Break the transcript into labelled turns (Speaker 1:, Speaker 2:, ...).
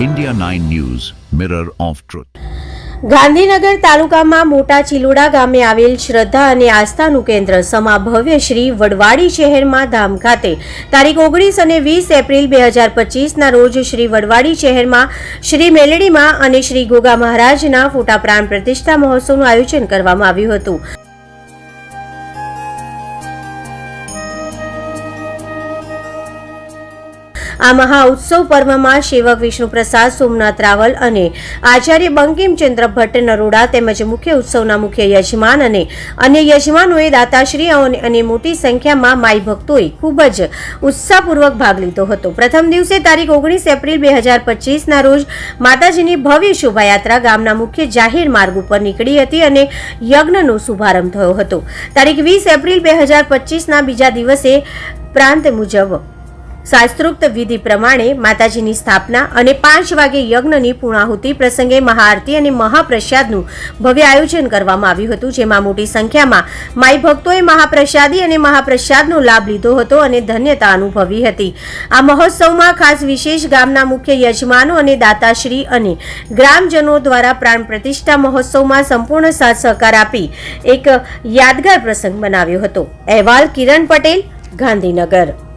Speaker 1: India 9 News, Mirror of Truth.
Speaker 2: Gandhinagar તાલુકામાં મોટા ચિલોડા ગામે આવેલ શ્રદ્ધા અને આસ્થાનું કેન્દ્ર સમા ભવ્ય શ્રી વડવાડી શહેરમાં ધામ ખાતે તારીખ ઓગણીસ અને વીસ એપ્રિલ બે હજાર પચીસના રોજ શ્રી વડવાડી શહેરમાં શ્રી મેલડીમાં અને શ્રી ગોગા મહારાજના ફોટા પ્રાણ પ્રતિષ્ઠા મહોત્સવનું આયોજન કરવામાં આવ્યું હતું આ મહાઉત્સવ પર્વમાં સેવક વિષ્ણુપ્રસાદ સોમનાથ રાવલ અને આચાર્ય બંકિમચંદ્ર ભટ્ટ, નરોડા તેમજ મુખ્ય ઉત્સવના મુખ્ય યજમાન અને અન્ય યજમાનોએ દાતાશ્રીઓ અને- અને મોટી સંખ્યામાં માઈ ભક્તોએ ખૂબ જ ઉત્સાહપૂર્વક ભાગ લીધો હતો. પ્રથમ દિવસે તારીખ ઓગણીસ એપ્રિલ બે હજાર પચીસના રોજ માતાજીની ભવ્ય શોભાયાત્રા ગામના મુખ્ય જાહેર માર્ગ ઉપર નીકળી હતી અને યજ્ઞનો શુભારંભ થયો હતો. તારીખ વીસ એપ્રિલ બે હજાર પચીસના બીજા દિવસે પ્રાંત મુજબ શાસ્ત્રોક્ત વિધિ પ્રમાણે માતાજીની સ્થાપના અને પાંચ વાગે યજ્ઞની પૂર્ણાહુતિ પ્રસંગે મહાઆરતી અને મહાપ્રસાદનું ભવ્ય આયોજન કરવામાં આવ્યું હતું, જેમાં મોટી સંખ્યામાં માઈ ભક્તોએ મહાપ્રસાદી અને મહાપ્રસાદનો લાભ લીધો હતો અને ધન્યતા અનુભવી હતી. આ મહોત્સવમાં ખાસ વિશેષ ગામના મુખ્ય યજમાનો અને દાતાશ્રી અને ગ્રામજનો દ્વારા પ્રાણ પ્રતિષ્ઠા મહોત્સવમાં સંપૂર્ણ સાથ સહકાર આપી એક યાદગાર પ્રસંગ બનાવ્યો હતો. અહેવાલ કિરણ પટેલ, ગાંધીનગર.